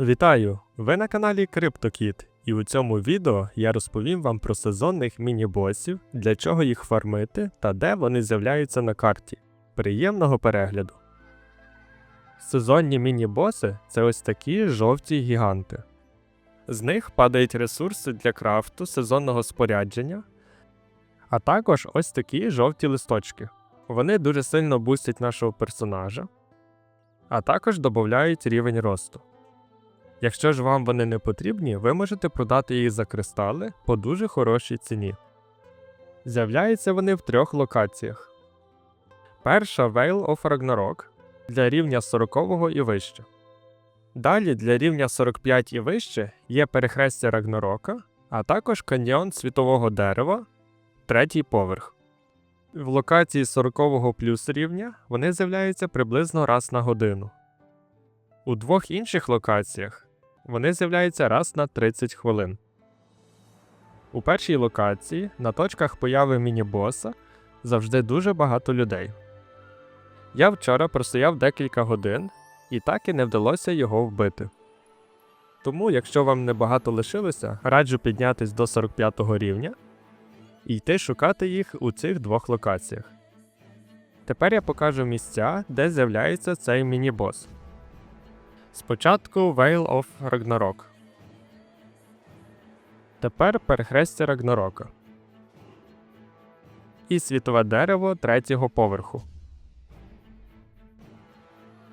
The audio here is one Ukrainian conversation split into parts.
Вітаю! Ви на каналі CryptoKit, і у цьому відео я розповім вам про сезонних міні-босів, для чого їх фармити та де вони з'являються на карті. Приємного перегляду! Сезонні міні-боси це ось такі жовті гіганти. З них падають ресурси для крафту сезонного спорядження, а також ось такі жовті листочки. Вони дуже сильно бустять нашого персонажа, а також додають рівень росту. Якщо ж вам вони не потрібні, ви можете продати їх за кристали по дуже хорошій ціні. З'являються вони в трьох локаціях. Перша Veil of Ragnarok для рівня 40 і вище. Далі для рівня 45 і вище є перехрестя Рагнарока, а також каньйон світового дерева, третій поверх. В локації 40 плюс рівня вони з'являються приблизно раз на годину. У двох інших локаціях вони з'являються раз на 30 хвилин. У першій локації на точках появи міні-боса завжди дуже багато людей. Я вчора простояв декілька годин і так і не вдалося його вбити. Тому, якщо вам небагато лишилося, раджу піднятись до 45 рівня і йти шукати їх у цих двох локаціях. Тепер я покажу місця, де з'являється цей міні-бос. Спочатку Veil of Ragnarok. Тепер перехрестя Рагнарока. І світове дерево третього поверху.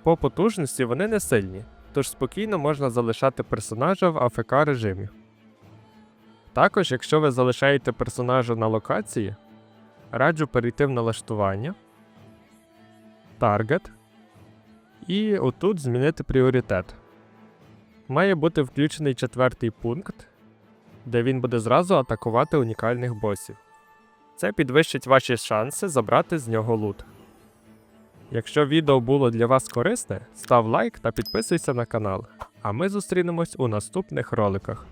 По потужності вони не сильні, тож спокійно можна залишати персонажа в АФК режимі. Також, якщо ви залишаєте персонажа на локації, раджу перейти в налаштування, Target і отут змінити пріоритет. Має бути включений четвертий пункт, де він буде зразу атакувати унікальних босів. Це підвищить ваші шанси забрати з нього лут. Якщо відео було для вас корисне, став лайк та підписуйся на канал. А ми зустрінемось у наступних роликах.